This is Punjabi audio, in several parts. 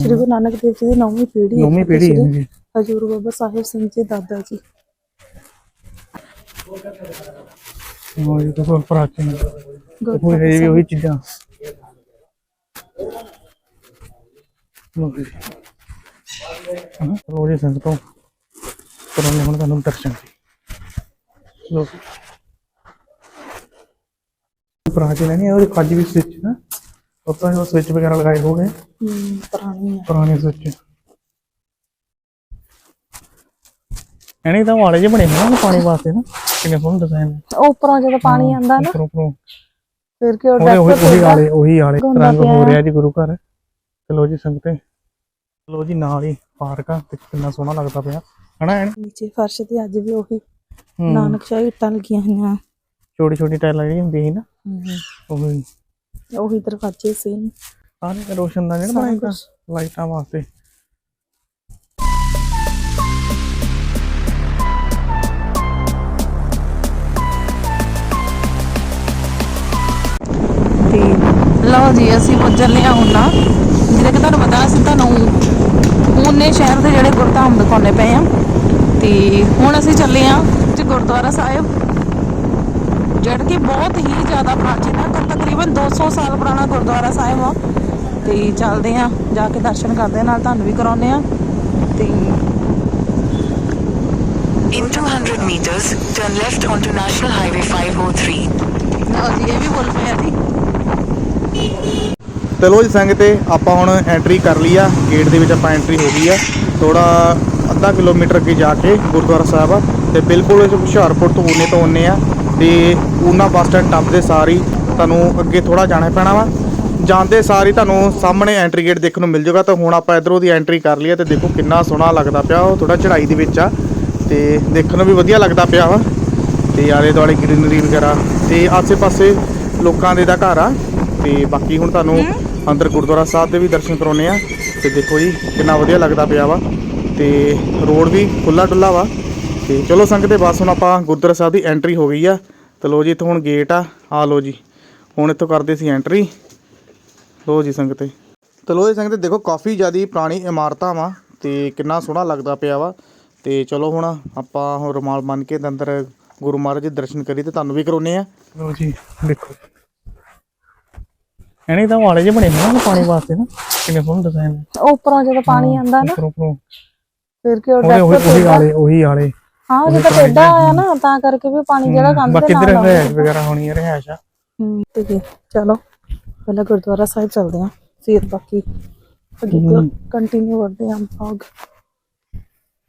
ਸ੍ਰੀ ਗੁਰੂ ਨਾਨਕ ਦੇਵ ਜੀ ਦੀ ਨੌਵੀਂ ਪੀੜ੍ਹੀ ਹੈ ਨੌਵੀਂ ਪੀੜ੍ਹੀ ਹੈ ਜੀ। ਹਜੂਰ ਬਾਬਾ ਸਾਹਿਬ ਸਿੰਘ ਜੀ ਦਾਦਾ ਜੀ। ਉਹ ਇਹ ਤਾਂ ਪ੍ਰਾਚੀਨ ਉਹ ਇਹ ਵੀ ਉਹੀ ਚੀਜ਼ਾਂ। ਲੋ ਜੀ। ਹਾਂ ਲੋ ਜੀ ਸੰਗਤੋਂ ਕਰਾਂਗੇ ਹੁਣ ਤੁਹਾਨੂੰ ਦਰਸ਼ਨ। ਲੋ ਪ੍ਰਾਚੀਨ ਨਹੀਂ ਉਹ ਅੱਜ ਵੀ ਸਵਿਚ ਨਾ। ਉੱਪਰ ਜੋ ਸਵਿਚ ਵਗੈਰਾ ਲਗਾਏ ਹਮ, ਪੁਰਾਣੀ ਹੈ ਪੁਰਾਣੇ ਸਵਿਚ ਐਨੇ ਤਾਂ ਵਾਲੇ ਜਿਹੇ ਬਣੇ ਹੋਏ ਨੇ ਪਾਣੀ ਵਾਸਤੇ ਨਾ ਕਿੰਨੇ ਸੋਹਣੇ ਡਿਜ਼ਾਈਨ ਉਹ ਉੱਪਰੋਂ ਜਦੋਂ ਪਾਣੀ ਆਂਦਾ ਨਾ ਉੱਪਰੋਂ ਉੱਪਰੋਂ। ਫਿਰ ਕਿ ਉਹ ਉਹੀ ਡੈਕੋਰ ਉਹੀ ਵਾਲੇ ਉਹੀ ਵਾਲੇ ਰੰਗ ਹੋ ਹੈ। ਰਿਹਾ ਜੀ ਗੁਰੂ ਘਰ। ਚਲੋ ਜੀ ਸੰਗਤੇ ਚਲੋ ਜੀ ਨਾਲ ਹੀ ਪਾਰਕ ਆ ਤੇ ਕਿੰਨਾ ਸੋਹਣਾ ਲੱਗਦਾ ਪਿਆ। ਹਨਾ ਐਨ? ਨੀਚੇ ਫਰਸ਼ ਤੇ ਅੱਜ ਵੀ ਉਹੀ ਨਾਨਕਸ਼ਾਹੀ ਇੱਟਾਂ ਲੱਗੀਆਂ ਹੋਈਆਂ। ਛੋਟੀ ਛੋਟੀ ਟਾਈਲਾਂ ਜਿਹੜੀਆਂ ਹੁੰਦੀਆਂ ਸੀ ਨਾ ਹਮ, ਉਹੀ ਉਹੀ ਦਰਵਾਜ਼ੇ ਸੀ ਸਾਰੇ ਰੋਸ਼ਨ ਦਾ ਜਿਹੜਾ ਬਣਾਇਆ ਕੁਛ। ਲਾਈਟਾਂ ਵਾਸਤੇ। ਤੇ ਲਓ ਜੀ ਅਸੀਂ ਲਿਆ ਹਾਂ ਹੁਣ। ਜਿਹਦੇ ਕਿ ਤੁਹਾਨੂੰ ਪਤਾ ਅਸੀਂ ਤੁਹਾਨੂੰ ਉਹਨੇ ਸ਼ਹਿਰ ਦੇ ਜਿਹੜੇ ਗੁਰਧਾਮ ਦਿਖਾਉਣੇ ਪਏ ਆ। ਤੇ ਹੁਣ ਅਸੀਂ ਚੱਲੇ ਆ ਜੀ ਗੁਰਦੁਆਰਾ ਸਾਹਿਬ। ਜਿਹੜਾ ਕਿ ਬਹੁਤ ਹੀ ਜ਼ਿਆਦਾ ਪ੍ਰਾਚੀਨ ਹੈ ਤਕਰੀਬਨ 200 ਸਾਲ ਪੁਰਾਣਾ ਗੁਰਦੁਆਰਾ ਸਾਹਿਬ ਆ। ਤੇ ਚੱਲਦੇ ਆ ਜਾ ਕੇ ਦਰਸ਼ਨ ਕਰਦੇ ਆ ਨਾਲ ਤੁਹਾਨੂੰ ਵੀ ਕਰਾਉਨੇ ਆ। ਤੇ In 200 meters, turn left onto National Highway 503. ਲਓ ਜੀ ਇਹ ਵੀ ਬੋਲ ਪਿਆ ਜੀ। ਚਲੋ ਜੀ ਸੰਗਤੇ ਆਪਾਂ ਹੁਣ ਐਂਟਰੀ ਕਰ ਲਈ ਆ। ਗੇਟ ਦੇ ਵਿੱਚ ਆਪਾਂ ਐਂਟਰੀ ਹੋ ਗਈ ਆ। ਥੋੜਾ ਅੱਧਾ ਕਿਲੋਮੀਟਰ ਅੱਗੇ ਜਾ ਕੇ ਗੁਰਦੁਆਰਾ ਸਾਹਿਬ ਆ। ਤੇ ਬਿਲਕੁਲ ਹੁਸ਼ਿਆਰਪੁਰ ਤੋਂ ਉਨੇ ਤੋਂ ਉਨੇ ਆ। ਤੇ ਉਨਾ ਬੱਸ ਸਟੈਂਡ ਟੱਪਦੇ ਸਾਰੀ ਤੁਹਾਨੂੰ ਅੱਗੇ ਥੋੜਾ ਜਾਣਾ ਪੈਣਾ ਵਾ। ਜਾਂਦੇ ਸਾਰੀ ਤੁਹਾਨੂੰ ਸਾਹਮਣੇ ਐਂਟਰੀ ਗੇਟ ਦੇਖਣ ਨੂੰ ਮਿਲ ਜਾਊਗਾ ਤਾਂ ਹੁਣ ਆਪਾਂ ਇਧਰੋਂ ਦੀ ਐਂਟਰੀ ਕਰ ਲਈ ਆ ਤੇ ਦੇਖੋ ਕਿੰਨਾ ਸੋਹਣਾ ਲੱਗਦਾ ਪਿਆ। ਉਹ ਥੋੜਾ ਚੜ੍ਹਾਈ ਦੇ ਵਿੱਚ ਆ। ਤੇ ਦੇਖਣ ਨੂੰ ਵੀ ਵਧੀਆ ਲੱਗਦਾ ਪਿਆ ਵਾ। ਤੇ ਆਲੇ ਦੁਆਲੇ ਗ੍ਰੀਨਰੀ ਵਗੈਰਾ ਤੇ ਆਸੇ-ਪਾਸੇ ਲੋਕਾਂ ਦੇ ਦਾ ਘਰ ਆ। ਤੇ ਬਾਕੀ ਹੁਣ ਤੁਹਾਨੂੰ ਅੰਦਰ ਗੁਰਦੁਆਰਾ ਸਾਹਿਬ ਦੇ ਵੀ ਦਰਸ਼ਨ ਕਰਾਉਣੇ ਆ। ਤੇ ਦੇਖੋ ਜੀ ਕਿੰਨਾ ਵਧੀਆ ਲੱਗਦਾ ਪਿਆ ਵਾ। ਤੇ ਰੋਡ ਵੀ ਖੁੱਲਾ ਡੁੱਲਾ ਵਾ। ਤੇ ਚਲੋ ਸੰਗਤੇ ਬਸ ਹੁਣ ਆਪਾਂ ਗੁਰਦੁਆਰਾ ਸਾਹਿਬ ਦੀ ਐਂਟਰੀ ਹੋ ਗਈ ਆ। ਤੇ ਲੋ ਜੀ ਇੱਥੋਂ ਹੁਣ ਗੇਟ ਆ। ਆ ਲੋ ਜੀ। ਹੁਣ ਇੱਥੋਂ ਕਰਦੇ ਸੀ ਐਂਟਰੀ ਲੋ ਜੀ ਸੰਗਤੇ। ਤੇ ਲੋ ਜੀ ਸੰਗਤੇ ਦੇਖੋ ਕਾਫੀ ਜ਼ਿਆਦੀ ਪੁਰਾਣੀ ਇਮਾਰਤਾਂ ਵਾ ਤੇ ਕਿੰਨਾ ਸੋਹਣਾ ਲੱਗਦਾ ਪਿਆ ਵਾ। ਤੇ ਚਲੋ ਹੁਣ ਆਪਾਂ ਹੁਣ ਰੁਮਾਲ ਬੰਨ ਕੇ ਤੇ ਅੰਦਰ ਗੁਰੂ ਮਹਾਰਾਜ ਦੇ ਦਰਸ਼ਨ ਕਰੀ ਤੇ ਤੁਹਾਨੂੰ ਵੀ ਕਰਾਉਨੇ ਆ। ਲੋ ਜੀ ਦੇਖੋ। ਐਨੇ ਤਾਂ ਵਾਲੇ ਜਿਹੇ ਬਣੇ ਨੇ ਪਾਣੀ ਵਾਸਤੇ ਨਾ ਕਿੰਨੇ ਸੋਹਣੇ ਡਿਜ਼ਾਈਨ ਉੱਪਰੋਂ ਜਦੋਂ ਪਾਣੀ ਆਂਦਾ ਨਾ ਉੱਪਰੋਂ ਉੱਪਰੋਂ। ਫਿਰ ਕਿ ਉਹ ਉਹਦੇ ਉਹੀ ਵਾਲੇ ਉਹੀ ਵਾਲੇ। ਹਾਂ ਜਦੋਂ ਟੇਡਾ ਆਇਆ ਨਾ। ਤਾਂ ਕਰਕੇ ਵੀ ਪਾਣੀ ਜਿਹੜਾ ਕੰਧ ਬਾਕੀ ਦੇ ਇੱਧਰ ਨਾਲ ਆਉਂਦਾ। ਰਹਿਸ਼ ਵਗੈਰਾ ਹੋਣੀ ਹੈ ਰਹਿਸ਼ ਆ। ਤੇ ਫਿਰ ਚਲੋ ਪਹਿਲਾਂ ਗੁਰਦੁਆਰਾ ਸਾਹਿਬ ਚੱਲਦੇ ਆਂ ਫਿਰ ਬਾਕੀ ਅੱਗੇ। ਕੰਟੀਨਿਊ ਕਰਦੇ ਆਂ ਵਲੌਗ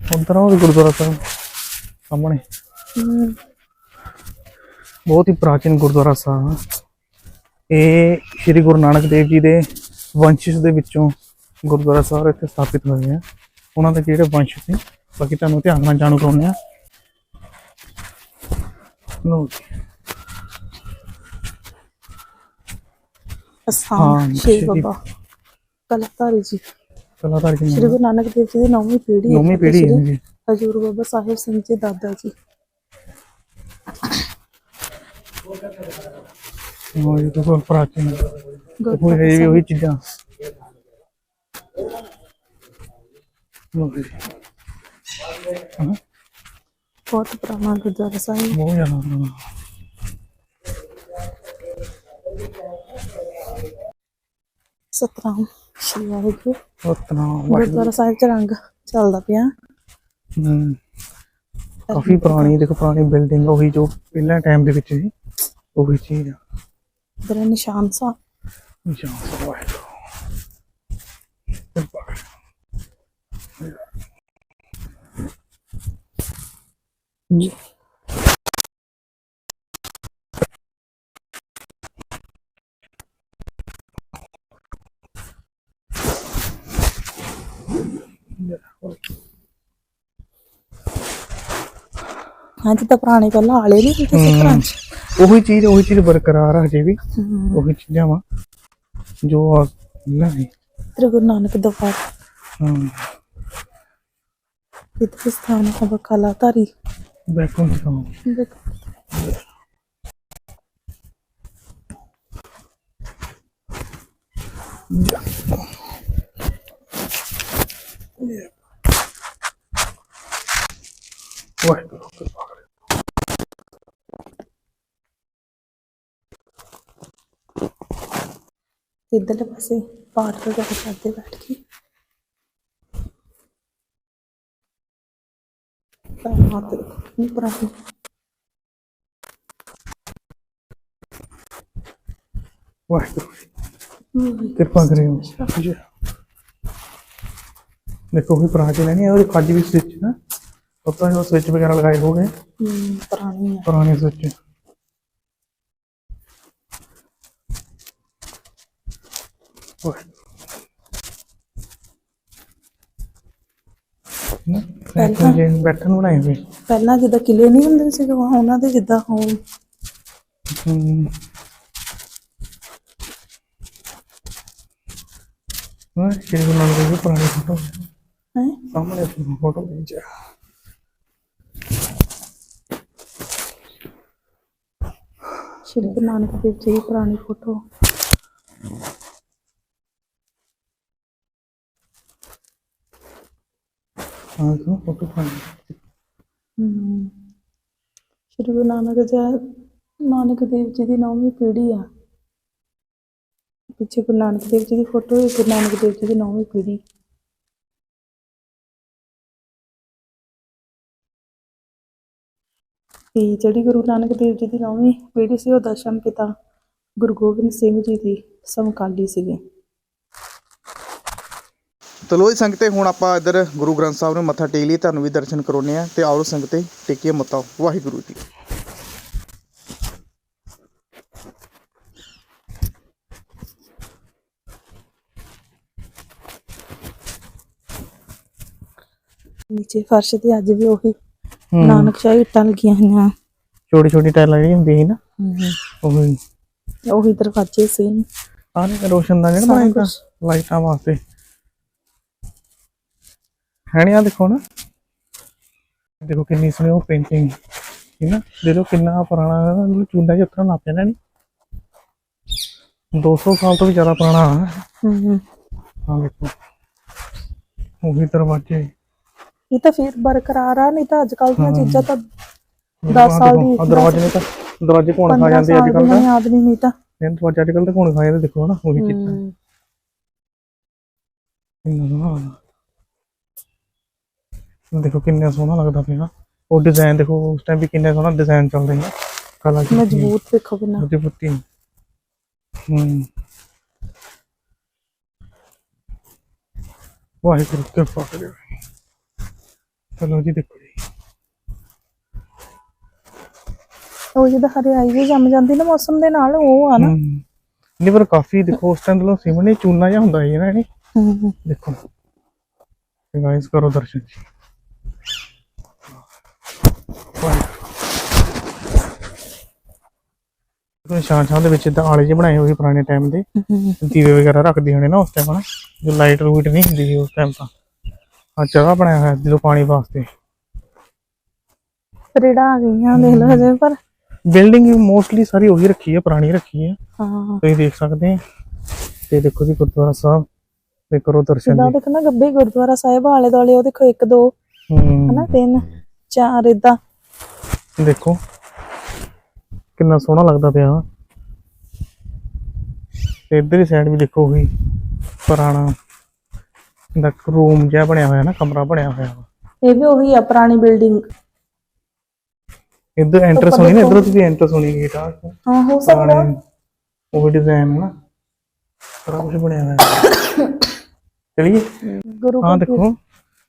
ਉਧਰ ਉਹ ਗੁਰਦੁਆਰਾ ਸਾਹਿਬ ਸਾਹਮਣੇ ਹੂੰ ਬਹੁਤ ਹੀ ਪ੍ਰਾਚੀਨ ਗੁਰਦੁਆਰਾ ਸਾਹਿਬ ਆ। ਇਹ ਸ੍ਰੀ ਗੁਰੂ ਨਾਨਕ ਦੇਵ ਜੀ ਦੇ ਵੰਸ਼ਜ ਦੇ ਵਿੱਚੋਂ ਗੁਰਦੁਆਰਾ ਸਾਹਿਬ ਇੱਥੇ ਸਥਾਪਿਤ ਹੋਏ ਆ ਉਹਨਾਂ ਦੇ ਜਿਹੜੇ ਵੰਸ਼ ਸੀ ਬਾਕੀ ਤੁਹਾਨੂੰ ਧਿਆਨ ਨਾਲ ਜਾਣੂ ਕਰਾਉਂਦੇ ਆ ਲਓ ਜੀ। ਅਸਾਂ ਹਾਂ, ਸ਼੍ਰੀ ਸ਼੍ਰੀ- ਬਾਬਾ। ਕਲਤਾਰੀ ਜੀ। ਕਲਾਕਾਰ ਜੀ ਸ੍ਰੀ ਗੁਰੂ ਨਾਨਕ ਦੇਵ ਜੀ ਦੀ ਨੌਵੀਂ ਪੀੜ੍ਹੀ ਨੌਵੀਂ ਪੀੜ੍ਹੀ ਹੈ ਜੀ। ਹਜੂਰ ਬਾਬਾ ਸਾਹਿਬ ਸਿੰਘ ਜੀ ਦਾਦਾ ਜੀ। ਉਹ ਇਹ ਤਾਂ ਪ੍ਰਾਚੀਨ ਉਹ ਗੁਰਦੁਆਰਾ ਇਹ ਵੀ ਉਹੀ ਚੀਜ਼ਾਂ। ਲਓ ਜੀ। ਹਾਂ। ਬਹੁਤ ਪੁਰਾਣਾ ਗੁਰਦੁਆਰਾ ਸਾਹਿਬ। ਬਹੁਤ ਜ਼ਿਆਦਾ। ਸਤਨਾਮ ਸ਼੍ਰੀ ਵਾਹਿਗੁਰੂ ਸਤਨਾਮ ਗੁਰਦੁਆਰਾ ਸਾਹਿਬ ਚ ਰੰਗ ਚੱਲਦਾ ਪਿਆ। ਹਮ, ਕਾਫੀ ਪੁਰਾਣੀ ਦੇਖੋ ਪੁਰਾਣੀ ਬਿਲਡਿੰਗ ਉਹੀ ਜੋ ਪਹਿਲਾਂ ਟਾਈਮ ਦੇ ਵਿੱਚ ਸੀ ਉਹੀ ਚੀਜ਼ ਆ। ਇਧਰ ਨਿਸ਼ਾਨ ਸਾਹਿਬ ਨਿਸ਼ਾਨ ਸਾਹਿਬ ਵਾਹਿਗੁਰੂ। ਜੀ ਹਾਂ ਜਿੱਦਾਂ ਪੁਰਾਣੇ ਪਹਿਲਾਂ ਆਲੇ ਨਹੀਂ ਹੁੰਦੇ ਸੀ ਘਰਾਂ 'ਚ। ਉਹੀ ਚੀਜ਼ ਉਹੀ ਚੀਜ਼ ਬਰਕਰਾਰ ਆ ਹਜੇ ਵੀ। ਉਹੀ ਚੀਜ਼ਾਂ ਵਾ। ਜੋ ਆ ਨਹੀਂ ਤ੍ਰਿ ਗੁਰੂ ਨਾਨਕ ਦਰਬਾਰ। ਇੱਥੇ ਸਥਾਨ ਹੈ ਬਕਾਲਾ ਧਾਰੀ। ਬੈਕੋਂ ਦੇਖੋ। ਵਾਹਿਗੁਰੂ। ਕਿਰਪਾ ਇੱਧਰਲੇ ਪਾਸੇ ਪਾਠ ਵਗੈਰਾ ਕਰਦੇ ਬੈਠ ਕੇ। ਤਾਂ ਹੱਥ ਨਹੀਂ ਪੁਰਾਣੀ ਵਾਹਿਗੁਰੂ ਕਿਰਪਾ ਕਰਿਓ ਜੀ ਦੇਖੋ ਵੀ ਪ੍ਰਾਚੀਨ ਹੈ ਨਹੀਂ ਉਹਦੇ ਅੱਜ ਵੀ ਸਵਿਚ ਨਾ। ਪਤਾ ਨਹੀਂ ਉਹ ਸਵਿਚ ਵਗੈरह ਲਗਾਏ ਹੋ ਗਏ ਹਮ, ਪੁਰਾਣੀ ਪੁਰਾਣੇ ਸਵਿਚ ਬੈਠਣ ਜੇ ਬੈਠਣ ਨੂੰ ਬਣਾਏ ਹੋਏ ਪਹਿਲਾਂ ਜਿੱਦਾਂ ਕਿਲੇ ਨਹੀਂ ਹੁੰਦੇ ਸੀ ਉਹਨਾਂ ਦੇ ਜਿੱਦਾਂ ਹੁਣ। ਹਮ। ਹਾਂ ਸ਼੍ਰੀ ਗੁਰੂ ਨਾਨਕ ਦੇਵ ਜੀ ਪੁਰਾਣੀ ਫੋਟੋ ਹੈ? ਸਾਹਮਣੇ ਫੋਟੋ ਵਿੱਚ ਸ਼੍ਰੀ ਗੁਰੂ ਨਾਨਕ ਦੇਵ ਜੀ ਪੁਰਾਣੀ ਫੋਟੋ ਹਾਂ ਕਿਉਂ ਸ਼੍ਰੀ ਗੁਰੂ ਨਾਨਕ ਜੀ ਨਾਨਕ ਦੇਵ ਜੀ ਦੀ ਨੌਵੀਂ ਪੀੜ੍ਹੀ ਆ ਪਿੱਛੇ ਗੁਰੂ ਨਾਨਕ ਦੇਵ ਜੀ ਦੀ ਫੋਟੋ ਹੈ ਗੁਰੂ ਨਾਨਕ ਦੇਵ ਜੀ ਦੀ ਨੌਵੀਂ ਪੀੜ੍ਹੀ ਤੇ ਜਿਹੜੀ ਗੁਰੂ ਨਾਨਕ ਦੇਵ ਜੀ ਦੀ ਨੌਵੀਂ ਪੀੜ੍ਹੀ ਸੀ ਉਹ ਦਸ਼ਮ ਪਿਤਾ ਗੁਰੂ ਗੋਬਿੰਦ ਸਿੰਘ ਜੀ ਦੀ ਸਮਕਾਲੀ ਸੀਗੇ ਚਲੋ ਜੀ ਸੰਗਤੇ ਹੁਣ ਆਪਾਂ ਇੱਧਰ ਗੁਰੂ ਗ੍ਰੰਥ ਸਾਹਿਬ ਨੂੰ ਮੱਥਾ ਟੇਕ ਲਈ ਤੁਹਾਨੂੰ ਵੀ ਦਰਸ਼ਨ ਕਰਾਉਣੇ ਆ ਤੇ ਆਓ ਸੰਗਤੇ ਟੇਕੀਏ ਮੱਥਾ। ਵਾਹਿਗੁਰੂ ਜੀ ਨੀਚੇ ਫਰਸ਼ ਤੇ ਅੱਜ ਵੀ ਉਹੀ ਨਾਨਕ ਸ਼ਾਹੀ ਇੱਟਾਂ ਲੱਗੀਆਂ ਹੋਈਆਂ। ਛੋਟੀ ਛੋਟੀ ਟਾਈਲਾਂ ਜਿਹੜੀ ਹੁੰਦੀ ਸੀ ਨਾ ਉਹ। ਉਹੀ ਦਰਵਾਜ਼ੇ ਸੀ ਆਹ ਰੋਸ਼ਨ ਦਾ ਜਿਹੜਾ। ਲਾਈਟਾਂ ਵਾਸਤੇ। ਹੈ ਨੀ ਆ ਦੇਖੋ ਨਾ। ਦੇਖੋ ਕਿੰਨੀ ਸੋਹਣੀ ਉਹ ਪੇਂਟਿੰਗ ਹੈ ਨਾ? ਦੇਖੋ ਕਿੰਨਾ ਪੁਰਾਣਾ ਚੁੰਡਾ ਜਿਹਾ ਉਤਰਨ ਲੱਗ ਨੀ 200 ਸਾਲ ਤੋਂ ਵੀ ਜ਼ਿਆਦਾ ਪੁਰਾਣਾ ਹੈ। ਹੂੰ ਦੇਖੋ। ਉਹੀ ਦਰਵਾਜ਼ੇ। ਇਹ ਤਾਂ ਫਿਰ ਬਰਕਰਾਰ ਆ ਨਹੀਂ ਤਾਂ ਅੱਜ ਕੱਲ ਦੀਆਂ। ਚੀਜ਼ਾਂ ਤਾਂ ਆਹ 10 ਸਾਲ ਦੀ ਦਰਵਾਜ਼ੇ ਨੇ ਤਾਂ ਦਰਵਾਜ਼ੇ ਕੋਣ ਖਾ 15 ਜਾਂਦੇ ਅੱਜ ਕੱਲ ਦੀ ਤਾਂ। ਨਹੀਂ ਆਦਮੀ ਨਹੀਂ ਤਾਂ। ਇਹ ਦਰਵਾਜ਼ੇ ਅੱਜ ਕੱਲ ਤਾਂ ਕੋਣ ਖਾ ਜਾਂਦੇ ਦੇਖੋ ਨਾ ਉਹੀ ਹੂੰ। ਕਿੰਨਾ ਸੋਹਣਾ ਦੇਖੋ ਕਿੰਨਾ ਸੋਹਣਾ ਲੱਗਦਾ ਪਿਆ। ਉਹ ਡਿਜ਼ਾਈਨ ਦੇਖੋ ਉਸ ਟਾਈਮ ਵੀ ਕਿੰਨਾ ਸੋਹਣਾ ਡਿਜ਼ਾਈਨ ਚੱਲਦੇ ਨੇ। ਕਲਾ ਕੀ ਮਜ਼ਬੂਤ ਦੇਖੋ ਕਿੰਨਾ। ਪੁੱਤੀ ਹੂੰ। ਵਾਹਿਗੁਰੂ ਕਿਰਪਾ ਕਰਿਓ ਚਲੋ ਜੀ ਦੇਖੋ ਜੀ। ਉਹ ਜਿਹਦਾ ਹਰਿਆਈ ਵੀ ਜੰਮ ਜਾਂਦੀ ਨਾ ਮੌਸਮ ਦੇ ਨਾਲ ਉਹ ਆ ਨਾ। ਹੂੰ। ਨਹੀਂ ਪਰ ਕਾਫੀ ਦੇਖੋ ਉਸ ਟਾਈਮ ਤੋਂ ਸਿਮਣੇ ਚੂਨਾ ਜਿਹਾ ਹੁੰਦਾ ਸੀ ਨਾ ਇਹ। ਹੂੰ, ਹੂੰ। ਦੇਖੋ। ਗਾਇਸ ਕਰੋ ਦਰਸ਼ਨ ਜੀ। ਨਿਸ਼ਾਨ ਸ਼ਾਨ ਦੇ ਵਿੱਚ ਇਦਾਂ ਆਲੇ ਜਿਹੇ ਬਣਾਏ ਹੋਏ ਪੁਰਾਣੇ ਟਾਈਮ ਦੇ। ਦੀਵੇ ਵਗੈਰਾ ਰੱਖਦੇ ਹੋਣੇ ਨਾ ਉਸ ਟਾਈਮ ਹਨਾ? ਜੋ ਲਾਈਟ ਲੂਟ ਨਹੀਂ ਹੁੰਦੀ ਸੀ ਉਸ ਟਾਈਮ ਤਾਂ। ਆ ਜਗ੍ਹਾ ਬਣਾਇਆ ਹੋਇਆ ਜਦੋਂ ਪਾਣੀ ਵਾਸਤੇ। ਰੇੜਾ ਆ ਗਈਆਂ ਦੇਖ ਲਓ ਹਜੇ ਪਰ। ਬਿਲਡਿੰਗ ਮੋਸਟਲੀ ਸਾਰੀ ਉਹੀ ਰੱਖੀ ਹੈ ਪੁਰਾਣੀ ਰੱਖੀ ਹੈ ਹਾਂ। ਤੁਸੀਂ ਦੇਖ ਸਕਦੇ ਆ। ਤੇ ਦੇਖੋ ਜੀ ਗੁਰਦੁਆਰਾ ਸਾਹਿਬ ਤੇ ਕਰੋ ਦਰਸ਼ਨ ਜੀ। ਦੇਖੋ ਨਾ ਗੱਬੇ ਗੁਰਦੁਆਰਾ ਸਾਹਿਬ ਆਲੇ ਦੁਆਲੇ ਉਹ ਦੇਖੋ ਇੱਕ ਦੋ ਹੂੰ। ਹਨਾ ਤਿੰਨ ਚਾਰ ਇਦਾਂ ਦੇਖੋ। ਕਿੰਨਾ ਸੋਹਣਾ ਲੱਗਦਾ ਪਿਆ। ਤੇ ਇਧਰਲੀ ਸਾਈਡ ਵੀ ਦੇਖੋ ਵੀ ਪੁਰਾਣਾ ਦਾ ਰੂਮ ਜਿਹਾ ਬਣਿਆ ਹੋਇਆ ਨਾ ਕਮਰਾ ਬਣਿਆ ਹੋਇਆ ਇਹ ਵੀ ਉਹੀ ਆ ਪੁਰਾਣੀ ਬਿਲਡਿੰਗ ਇੱਧਰ ਐਂਟਰਸ ਹੋਣੀ ਨਾ। ਇਧਰੋਂ ਵੀ ਐਂਟਰਸ ਹੋਣੀ ਗੇਟ ਆ। ਹਾਂ ਹੋ ਸਕਦਾ। ਉਹ ਡਿਜ਼ਾਈਨ ਹੈ ਨਾ। ਸਾਰਾ ਕੁਝ ਬਣਿਆ ਹੋਇਆ। ਚਲਿਏ। ਗੁਰੂ ਹਾਂ ਦੇਖੋ।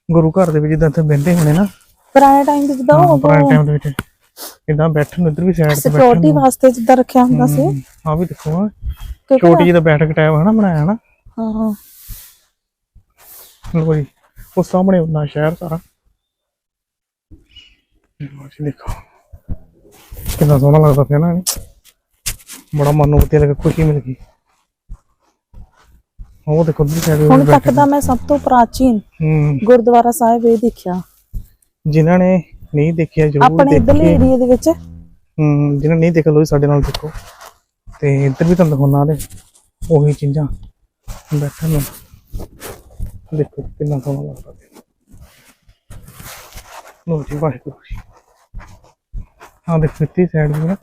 ਗੁਰੂ ਘਰ ਦੇ ਵਿੱਚ ਜਿੱਦਾਂ ਇੱਥੇ ਬਹਿੰਦੇ ਹੋਣੇ ਨਾ। ਪੁਰਾਣੇ ਟਾਈਮ ਦੇ ਜਿੱਦਾਂ ਉਹ ਪੁਰਾਣੇ ਟਾਈਮ ਦੇ ਵਿੱਚ। ਇਦਾਂ ਬੈਠਣ ਇੱਧਰ ਵੀ ਸਾਈਡ ਤੇ ਸਿਕਿਉਰਿਟੀ ਵਾਸਤੇ ਜਿੱਦਾਂ ਰੱਖਿਆ ਹੁੰਦਾ ਸੀ। ਆ ਵੀ ਦੇਖੋ ਕਿਉਂਕਿ ਛੋਟੀ ਜਿਹੀ ਦਾ ਬੈਠਕ ਟਾਈਪ ਹੈ ਨਾ ਬਣਾਇਆ ਨਾ। ਹਾਂ ਹਾਂ। ਲੋ ਜੀ ਉਹ ਸਾਹਮਣੇ ਉਹਨਾਂ ਸ਼ਹਿਰ ਸਾਰਾ। ਜੀ ਦੇਖੋ। ਕਿੰਨਾ ਸੋਹਣਾ ਲੱਗਦਾ ਪਿਆ ਨਾ। ਬੜਾ ਮਨ ਨੂੰ ਵਧੀਆ ਲੱਗਾ ਖੁਸ਼ੀ ਮਿਲ ਗਈ। ਉਹ ਦੇਖੋ ਉਧਰ ਸਾਈਡ ਹੁਣ ਤੱਕ ਦਾ ਮੈਂ ਸਭ ਤੋਂ ਪ੍ਰਾਚੀਨ ਹੂੰ। ਗੁਰਦੁਆਰਾ ਸਾਹਿਬ ਇਹ ਦੇਖਿਆ। ਜਿਨ੍ਹਾਂ ਨੇ ਨਹੀਂ ਦੇਖਿਆ ਜਰੂਰ ਆਪਣੇ ਇਧਰਲੇ ਏਰੀਆ ਦੇ ਵਿੱਚ? ਹੂੰ ਜਿਨ੍ਹਾਂ ਨੇ ਨਹੀਂ ਦੇਖਿਆ ਲੋ ਸਾਡੇ ਨਾਲ ਦੇਖੋ। ਤੇ ਇੱਧਰ ਵੀ ਤੁਹਾਨੂੰ ਦਿਖਾਉਣਾ ਦੇ ਉਹੀ ਚੀਜ਼ਾਂ। ਬੈਠਣ ਨੂੰ। ਦੇਖੋ ਕਿੰਨਾ ਸੋਹਣਾ ਲੱਗਦਾ ਲੋ ਜੀ ਵਾਹਿਗੁਰੂ ਜੀ। ਹਾਂ ਦੇਖ ਦਿੱਤੀ ਸਾਈਡ ਵੀ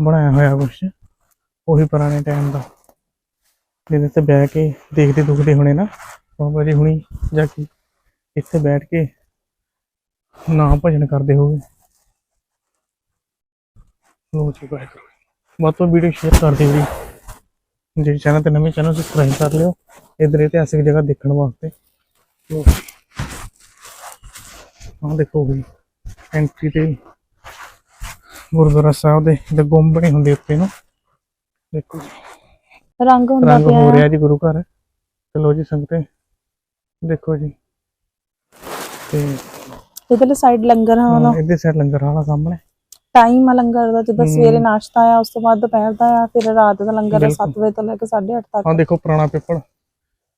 ਬਣਾਇਆ ਹੋਇਆ ਕੁਛ। ਉਹੀ ਪੁਰਾਣੇ ਟਾਈਮ ਦਾ। ਜਿਹਦੇ ਤੇ ਬਹਿ ਕੇ ਦੇਖਦੇ ਦੁਖਦੇ ਹੋਣੇ ਨਾ। ਬਾਬਾ ਜੀ ਹੁਣੀ ਜਾ ਕੇ ਇੱਥੇ ਬੈਠ ਕੇ ਨਾਮ ਭਜਨ ਕਰਦੇ ਹੋਗੇ ਲੋ ਜੀ ਵਾਹਿਗੁਰੂ ਵੱਧ ਤੋਂ ਵੀਡੀਓ ਸ਼ੇਅਰ ਕਰ ਦਿਓ ਜੀ। ਜਿਹੜੇ ਚੈਨਲ ਤੇ ਨਵੇਂ ਚੈਨਲ ਸਬਸਕ੍ਰਾਈਬ ਕਰ ਲਿਓ ਇਧਰ ਇਤਿਹਾਸਿਕ ਜਗ੍ਹਾ ਦੇਖਣ ਵਾਸਤੇ। ਜੀ। ਆਹ ਦੇਖੋ ਵੀ ਐਂਟਰੀ ਤੇ ਗੁਰਦੁਆਰਾ ਸਾਹਿਬ ਦੇ ਗੁੰਮ ਬਣੇ ਹੁੰਦੇ ਉੱਤੇ ਨੂੰ। ਦੇਖੋ ਜੀ। ਰੰਗ ਹੁੰਦਾ ਰੰਗ ਪਿਆ ਹੋ ਆ। ਰਿਹਾ ਜੀ ਗੁਰੂ ਘਰ। ਚਲੋ ਜੀ ਸੰਗਤੇ। ਦੇਖੋ ਜੀ। ਤੇ ਇਧਰਲੇ ਸਾਈਡ ਲੰਗਰ ਹਾਲ ਇਹਦੇ ਸਾਈਡ ਲੰਗਰ ਵਾਲਾ ਸਾਹਮਣੇ। ਟਾਈਮ ਆ ਲੰਗਰ ਦਾ ਜਿੱਦਾਂ। ਸਵੇਰੇ ਨਾਸ਼ਤਾ ਆ ਉਸ ਤੋਂ ਬਾਅਦ ਦੁਪਹਿਰ ਦਾ ਆ ਫਿਰ ਰਾਤ ਦਾ ਲੰਗਰ ਆ ਬਿਲਕੁਲ। 7 ਵਜੇ ਤੋਂ ਲੈ ਕੇ 8:30 ਤੱਕ। ਆਹ ਦੇਖੋ ਪੁਰਾਣਾ ਪਿੱਪਲ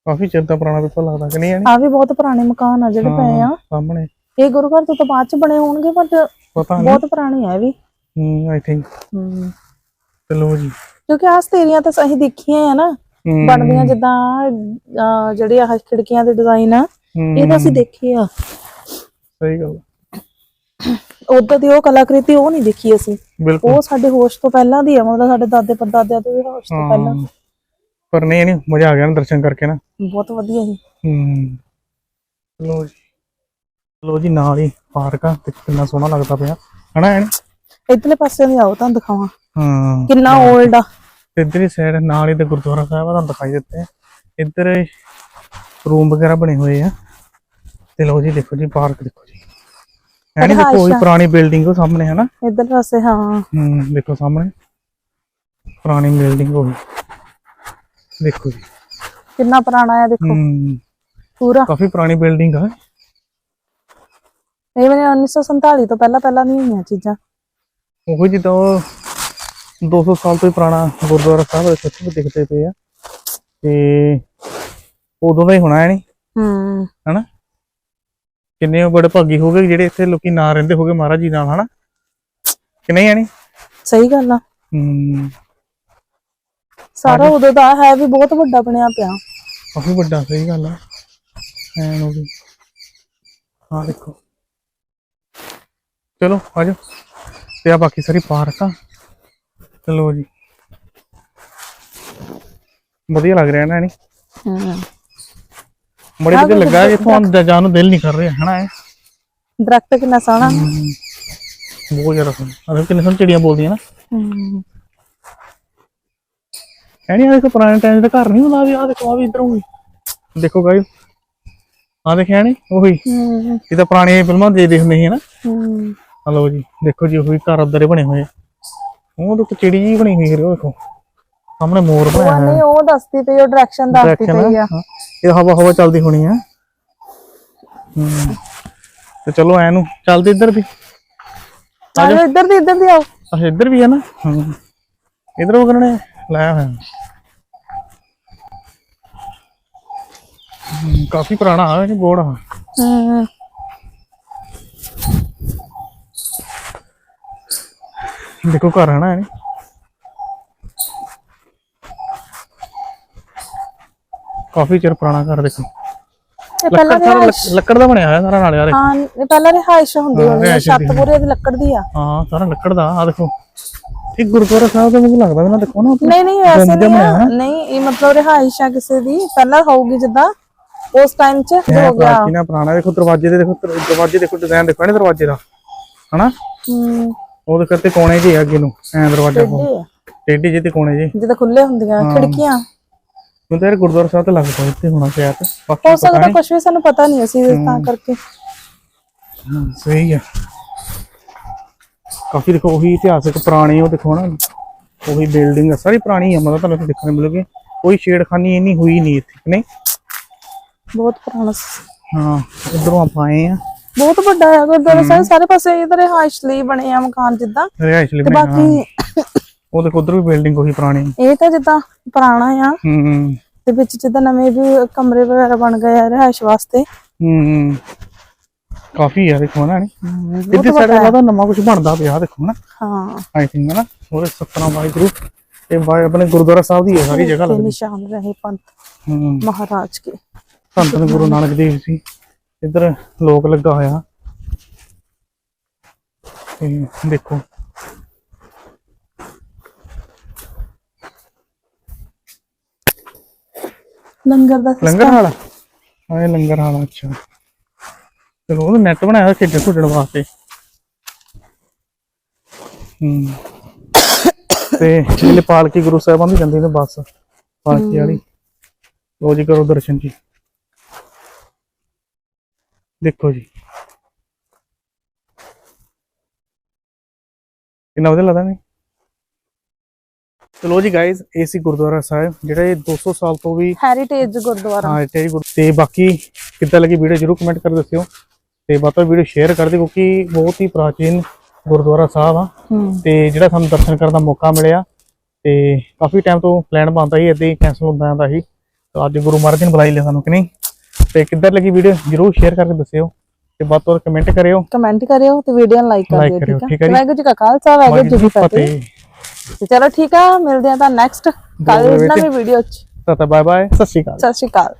ਕਾਫੀ ਚਿਰ ਦਾ ਪੁਰਾਣਾ ਪਿੱਪਲ ਲੱਗਦਾ ਕਿ ਨਹੀਂ ਆ ਵੀ ਬਹੁਤ ਪੁਰਾਣੇ ਮਕਾਨ ਆ ਜਿਹੜੇ ਪਏ ਆ। ਸਾਹਮਣੇ। ਇਹ ਗੁਰੂ ਘਰ ਤੋਂ ਤਾਂ ਬਾਅਦ ਚ ਬਣੇ ਹੋਣਗੇ ਬਟ ਪਤਾ ਨਹੀਂ ਬਹੁਤ ਪੁਰਾਣੇ ਆ ਇਹ ਵੀ। ਹੂੰ ਆਈ ਥਿੰਕ ਹਮ। ਚਲੋ ਜੀ। ਕਿਉਂਕਿ ਆਹ ਸਤੇਰੀਆਂ ਤਾਂ ਅਸੀਂ ਦੇਖੀਆਂ ਆ ਨਾ। ਹੂੰ, ਬਣਦੀਆਂ ਜਿੱਦਾਂ ਜਿਹੜੇ ਆਹ ਖਿੜਕੀਆਂ ਦੇ ਡਿਜ਼ਾਈਨ ਆ ਹੂੰ, ਇਹ ਤਾਂ ਅਸੀਂ ਦੇਖੇ ਆ। ਸਹੀ ਗੱਲ ਉਦੋਂ ਦੀ ਉਹ ਕਲਾਕ੍ਰਿਤੀ ਉਹ ਨਹੀਂ ਦੇਖੀ ਅਸੀਂ। ਬਿਲਕੁਲ। ਉਹ ਸਾਡੇ ਹੋਸ਼ ਤੋਂ ਪਹਿਲਾਂ ਦੀ ਆ ਮਤਲਬ ਸਾਡੇ ਦਾਦੇ ਪੜਦਾਦਿਆਂ ਤੋਂ ਵੀ ਹੋਸ਼ ਤੋਂ ਪਹਿਲਾਂ। ਹਾਂ। ਪਰ ਨਹੀਂ ਨਹੀਂ ਮਜ਼ਾ ਆ ਗਿਆ ਨਾ ਦਰਸ਼ਨ ਕਰਕੇ ਨਾ। ਬਹੁਤ ਵਧੀਆ ਸੀ ਹੂੰ। ਲੋ ਜੀ। ਲੋ ਜੀ ਨਾਲ ਹੀ ਪਾਰਕ ਆ ਤੇ ਕਿੰਨਾ ਸੋਹਣਾ ਲੱਗਦਾ ਪਿਆ। ਹਨਾ ਐਨ? ਇਧਰਲੇ ਪਾਸੇ ਦੀ ਆਓ ਤੁਹਾਨੂੰ ਦਿਖਾਵਾਂ। ਹਾਂ। ਕਿੰਨਾ 올ਡ ਆ। ਤੇ ਇੱਧਰਲੀ ਸਾਈਡ ਨਾਲ ਹੀ ਤੇ ਗੁਰਦੁਆਰਾ ਸਾਹਿਬ ਆ ਤੁਹਾਨੂੰ ਦਿਖਾਈ ਦਿੱਤੇ ਆ। ਇੱਧਰ ਰੂਮ ਵਗੈਰਾ ਬਣੇ ਹੋਏ ਆ। ਤੇ ਲੋ ਜੀ ਦੇਖੋ ਜੀ ਪਾਰਕ ਦੇਖੋ ਜੀ। ਐਨੀ ਦੇਖੋ ਉਹੀ ਰਿਹਾਇਸ਼ਾਂ। ਪੁਰਾਣੀ ਬਿਲਡਿੰਗ ਉਹ ਸਾਹਮਣੇ ਹੈ ਨਾ? ਇਧਰ ਪਾਸੇ ਹਾਂ। ਹੂੰ ਦੇਖੋ ਸਾਹਮਣੇ। ਪੁਰਾਣੀ ਬਿਲਡਿੰਗ ਉਹ ਦੇਖੋ ਜੀ। ਕਿੰਨਾ ਪੁਰਾਣਾ ਆ ਦੇਖੋ। ਹੂੰ। ਪੂਰਾ। ਕਾਫੀ ਪੁਰਾਣੀ ਬਿਲਡਿੰਗ ਆ। ਇਹ ਮੈਨੇ 1947 ਤੋਂ ਪਹਿਲਾਂ ਪਹਿਲਾਂ ਦੀਆਂ ਹੋਈਆਂ ਚੀਜ਼ਾਂ। ਉਹ ਜਿੱਦਾਂ ਉਹ 200 ਸਾਲ ਤੋਂ ਹੀ ਪੁਰਾਣਾ ਗੁਰਦੁਆਰਾ ਸਾਹਿਬ ਦੇ ਸੱਚ ਦਿਖਦੇ ਪਏ ਆ। ਤੇ ਉਦੋਂ ਦਾ ਹੀ ਹੋਣਾ ਹੈ ਨਹੀਂ ਹੂੰ। ਹਨਾ ਕਿੰਨੇ ਬੜੇ ਭਾਗੀ ਹੋ ਗਏ ਜਿਹੜੇ ਇੱਥੇ ਲੋਕੀ ਨਾ ਰਹਿੰਦੇ ਹੋਗੇ ਮਹਾਰਾਜ ਜੀ ਨਾਲ ਹਨਾ? ਕਿ ਨਹੀਂ ਆਣੀ? ਸਹੀ ਗੱਲ ਆ। ਹੂੰ। ਸਾਰਾ ਉਦੋਂ ਦਾ ਹੈ ਵੀ ਬਹੁਤ ਵੱਡਾ ਬਣਿਆ ਪਿਆ। ਕਾਫੀ ਵੱਡਾ ਸਹੀ ਗੱਲ ਆ। ਐਨ ਉਹ ਵੀ ਹਾਂ ਦੇਖੋ। ਚਲੋ ਆਜੋ ਤੇ ਆ ਬਾਕੀ ਸਾਰੀ ਪਾਰਕ ਆ। ਚਲੋ ਜੀ। ਵਧੀਆ ਲੱਗ ਰਿਹਾ ਨਾ ਨਹੀਂ ਹੂੰ। ਵਧੀਆ ਵੀ ਲੱਗਾ ਦਰਖਤ- ਇੱਥੋਂ ਅੰਦਰ ਜਾਣ ਨੂੰ ਦਿਲ ਨਹੀਂ ਕਰ ਰਿਹਾ ਹਨਾ ਇਹ? ਦਰਖਤ ਕਿੰਨਾ ਸੋਹਣਾ। ਬਹੁਤ ਜ਼ਿਆਦਾ ਸੋਹਣਾ। ਅਰੇ ਕਿੰਨੇ ਸੋਹਣੇ ਚਿੜੀਆਂ ਬੋਲਦੀਆਂ ਨਾ। ਹੂੰ। ਐ ਨਹੀਂ ਆ ਦੇਖੋ ਪੁਰਾਣੇ ਟਾਈਮ ਦਾ ਘਰ ਨਹੀਂ ਹੁੰਦਾ ਵੀ ਆ ਦੇਖੋ ਆ ਵੀ ਇਧਰੋਂ ਵੀ। ਦੇਖੋ ਗਾਇਸ। ਆ ਦੇਖਿਆ ਨਹੀਂ ਉਹੀ। ਇਹ ਤਾਂ ਪੁਰਾਣੀਆਂ ਫਿਲਮਾਂ ਦੇ ਦੇਖਦੇ ਸੀ ਨਾ ਹੂੰ। ਹਲੋ ਜੀ ਦੇਖੋ ਜੀ ਉਹੀ ਘਰ ਉਧਰ ਬਣੇ ਹੋਏ। ਉਹ ਤਾਂ ਚਿੜੀ ਜੀ ਬਣੀ ਹੋਈ ਹੈ ਦੇਖੋ। ਸਾਹਮਣੇ ਮੋਰ ਬਣਾਇਆ ਨਹੀਂ ਉਹ ਦੱਸਦੀ ਪਈ ਉਹ ਡਾਇਰੈਕਸ਼ਨ ਦੱਸਦੀ ਪਈ ਆ। ਇਹ ਹਵਾ ਹਵਾ ਚੱਲਦੀ ਹੋਣੀ ਆ। ਹੂੰ। ਤੇ ਚਲੋ ਐ ਨੂੰ ਚੱਲਦੇ ਇੱਧਰ ਵੀ। ਚਲੋ ਇੱਧਰ ਦੀ ਇੱਧਰ ਦੀ ਆਓ। ਅੱਛਾ ਇੱਧਰ ਵੀ ਹੈ ਨਾ। ਹਾਂ। ਇੱਧਰ ਉਹ ਕਰਨੇ ਲਾਇਆ ਹੋਇਆ ਕਾਫੀ ਪੁਰਾਣਾ ਆ ਇਹ ਬੋਰਡ ਆ। ਹੂੰ। ਦੇਖੋ ਘਰ ਹੈ ਨਾ ਇਹ। ਕਾਫੀ ਚਿਰ ਪੁਰਾਣਾ ਘਰ ਦੇਖੋ। ਇਹ ਪਹਿਲਾਂ ਲੱਕੜ ਸਾਰਾ ਰਿਹਾਇਸ਼ ਲੱਕ- ਲੱਕੜ ਦਾ ਬਣਿਆ ਹੋਇਆ ਸਾਰਾ ਨਾਲ ਯਾਰ ਇਹ। ਹਾਂ ਇਹ ਪਹਿਲਾਂ ਰਿਹਾਇਸ਼ ਹੁੰਦੀ ਹੋਣੀ ਆ ਰਿਹਾਇਸ਼ ਛੱਤ ਪੂਰੇ ਦੀ ਲੱਕੜ ਦੀ ਆ। ਹਾਂ ਸਾਰਾ ਲੱਕੜ ਦਾ ਆ ਦੇਖੋ। ਇਹ ਗੁਰਦੁਆਰਾ ਸਾਹਿਬ ਦਾ ਮੈਨੂੰ ਲੱਗਦਾ ਨਾ ਦੇਖੋ ਨਾ ਨਹੀਂ ਨਹੀਂ ਗੁੰਬਦ ਨਹੀਂ ਆ। ਨਹੀਂ ਇਹ ਮਤਲਬ ਰਿਹਾਇਸ਼ ਆ ਕਿਸੇ ਦੀ। ਪਹਿਲਾਂ ਹੋਊਗੀ ਜਿੱਦਾਂ ਉਸ ਟਾਈਮ 'ਚ ਜੋ ਹੋ ਗਿਆ। ਪ੍ਰਾਚੀਨਾ ਪੁਰਾਣਾ ਦੇਖੋ ਦਰਵਾਜ਼ੇ ਦੇ ਦੇਖੋ ਦਰ- ਦਰਵਾਜ਼ੇ ਦੇਖੋ ਡਿਜ਼ਾਈਨ ਦੇਖੋ ਇਹਨੇ ਦਰਵਾਜ਼ੇ ਦਾ। ਹਨਾ? ਹੂੰ। ਉਹਦੇ ਕਰਤੇ ਕੋਣੇ ਜਿਹੇ ਆ ਅੱਗੇ ਨੂੰ ਐ ਦਰਵਾਜ਼ਾ ਕੋਲ। ਟੇਢੇ ਆ। ਟੇਢੇ ਜਿਹੇ ਤੇ ਕੋਣੇ ਜਿਹੇ। ਜਿੱਦਾਂ ਖੁੱਲੇ ਹੁੰਦੀਆਂ ਖਿੜਕੀਆਂ। ਹੁਣ ਤਾਂ ਯਾਰ ਗੁਰਦੁਆਰਾ ਸਾਹਿਬ ਤੇ ਲੱਗਦਾ ਇੱਥੇ ਹੋਣਾ ਸ਼ਾਇਦ ਬਾਕੀ ਹੋ ਸਕਦਾ ਕੁਝ ਵੀ ਸਾਨੂੰ ਪਤਾ ਨਹੀਂ ਅਸੀਂ ਤਾਂ ਕਰਕੇ। ਹਾਂ, ਸਹੀ ਆ। ਕਾਫੀ ਦੇਖੋ ਉਹੀ ਇਤਿਹਾਸਕ ਪੁਰਾਣੇ ਉਹ ਦੇਖੋ ਨਾ ਉਹੀ ਬਿਲਡਿੰਗ ਆ ਸਾਰੀ ਪੁਰਾਣੀ ਆ ਮਤਲਬ ਤੁਹਾਨੂੰ ਦੇਖਣ ਨੂੰ ਮਿਲੂਗੀ। ਕੋਈ ਛੇੜਖਾਨੀ ਇੰਨੀ ਹੋਈ ਨਹੀਂ ਇੱਥੇ ਨਹੀਂ? ਬਹੁਤ ਪੁਰਾਣਾ। ਹਾਂ ਉਧਰੋਂ ਆਪਾਂ ਆਏ ਆ। ਬਹੁਤ ਵੱਡਾ ਹੈ ਗੁਰਦੁਆਰਾ ਸਾਹਿਬ ਸਾਰੇ ਪਾਸੇ ਇਧਰ ਰਿਹਾਇਸ਼ ਲਈ ਬਣੇ ਆ ਮਕਾਨ ਜਿੱਦਾਂ। ਰਿਹਾਇਸ਼ ਲਈ ਬਣੇ। ਬਾਕੀ ਉਹ ਦੇਖੋ ਉਧਰ ਵੀ ਬਿਲਡਿੰਗ ਉਹੀ ਪੁਰਾਣੀ। ਇਹ ਤਾਂ ਜਿੱਦਾਂ ਪੁਰਾਣਾ ਆ। ਹੂੰ ਤੇ ਵਿੱਚ ਜਿੱਦਾਂ ਨਵੇਂ ਵੀ ਕਮਰੇ ਵਗੈਰਾ ਬਣ ਗਏ ਆ ਰਿਹਾਇਸ਼ ਵਾਸਤੇ। ਹੂੰ ਕਾਫੀ ਆ ਦੇਖੋ ਨਾ। ਇੱਥੇ ਸਾਡੇ ਦਾ ਨਵਾਂ ਕੁਝ ਬਣਦਾ ਪਿਆ ਦੇਖੋ ਨਾ। ਹਾਂ। ਆਈ ਥਿੰਕ ਨਾ ਉਹਦੇ ਸਤਨਾਮ ਵਾਹਿਗੁਰੂ ਇਹ ਵਾਹਿ- ਆਪਣੇ ਗੁਰਦੁਆਰਾ ਸਾਹਿਬ ਦੀ ਹੈ ਸਾਰੀ ਜਗ੍ਹਾ ਲੱਗਦੀ। ਨਿਸ਼ਾਨ ਰਹੇ ਪੰਥ ਹੂੰ। ਮਹਾਰਾਜ ਕੇ। ਧੰਨ ਗੁਰੂ ਨਾਨਕ ਦੇਵ ਜੀ ਇੱਧਰ ਲੋਕ ਲੱਗਾ ਹੋਇਆ। ਤੇ ਦੇਖੋ। ਲੰਗਰ ਦਾ ਲੰਗਰ ਹਾਲ ਆਏ ਲੰਗਰ ਹਾਲ ਅੱਛਾ। ਚਲੋ ਉਹ ਨੈਟ ਬਣਾਇਆ ਹੋਇਆ ਖੇਡਣ ਖੁੱਡਣ ਵਾਸਤੇ। ਹੂੰ। ਤੇ ਜਿਹੜੇ ਪਾਲਕੀ ਗੁਰੂ ਸਾਹਿਬਾਨ ਦੀ ਜਾਂਦੀ ਨੇ ਬੱਸ ਪਾਲਕੀ ਵਾਲੀ। ਲੋ ਜੀ ਕਰੋ ਦਰਸ਼ਨ ਜੀ। ਦੇਖੋ ਜੀ। ਕਿੰਨਾ ਵਧੀਆ ਲੱਗਦਾ ਨਹੀਂ? ਚਲੋ ਜੀ ਗਾਇਜ਼ ਇਹ ਸੀ ਗੁਰਦੁਆਰਾ ਸਾਹਿਬ ਜਿਹੜਾ ਇਹ 200 ਸਾਲ ਤੋਂ ਵੀ ਹੈਰੀਟੇਜ ਗੁਰਦੁਆਰਾ। ਹਾਂ ਤੇ ਗੁਰ- ਤੇ ਬਾਕੀ ਕਿੱਦਾਂ ਲੱਗੀ ਵੀਡੀਓ ਜਰੂਰ ਕਮੈਂਟ ਕਰ ਦੱਸਿਓ। ਤੇ ਵਿੱਚ ਵੀਡੀਓ ਸ਼ੇਅਰ ਕਰ ਦਿਓ ਕਿਉਂਕਿ ਬਹੁਤ ਹੀ ਪ੍ਰਾਚੀਨ ਗੁਰਦੁਆਰਾ ਸਾਹਿਬ ਆ। ਤੇ ਜਿਹੜਾ ਸਾਨੂੰ ਦਰਸ਼ਨ ਕਰਨ ਦਾ ਮੌਕਾ ਮਿਲਿਆ ਤੇ ਕਾਫੀ ਟਾਈਮ ਤੋਂ ਪਲਾਨ ਬਣਦਾ ਸੀ ਏਦਾਂ ਹੀ ਕੈਨਸਲ ਹੁੰਦਾ ਜਾਂਦਾ ਸੀ। ਤਾਂ ਅੱਜ ਗੁਰੂ ਮਹਾਰਾਜ ਨੇ ਬੁਲਾਈ ਲਿਆ ਸਾਨੂੰ ਕਿ ਨਹੀਂ। ਤੇ ਕਿੱਦਾਂ ਲੱਗੀ ਵੀਡੀਓ ਜਰੂਰ ਸ਼ੇਅਰ ਕਰਕੇ ਦੱਸਿਓ। ਤੇ ਬਾਅਦ ਵਿੱਚ ਕਮੈਂਟ ਕਰਿਓ। ਕਮੈਂਟ ਕਰਿਓ ਤੇ ਵੀਡੀਓ ਨੂੰ ਲਾਈਕ ਕਰ ਦਿਓ ਠੀਕ ਹੈ। ਵਾਹਿਗੁਰੂ ਜੀ ਕਾ ਖਾਲਸਾ ਵਾਹਿਗੁਰੂ ਜੀ ਕੀ ਫਤਿਹ। ਤੇ ਚਲੋ ਠੀਕ ਆ ਮਿਲਦੇ ਆ ਤਾਂ ਨੈਕਸਟ ਕੱਲ ਵਿੱਚ। ਨਵੀਂ ਵੀਡੀਓ ਚ। ਤਾਂ ਬਾਏ ਬਾਏ ਸਤਿ ਸ਼੍ਰੀ ਅਕਾਲ। ਸਤਿ ਸ਼੍ਰੀ ਅਕਾਲ।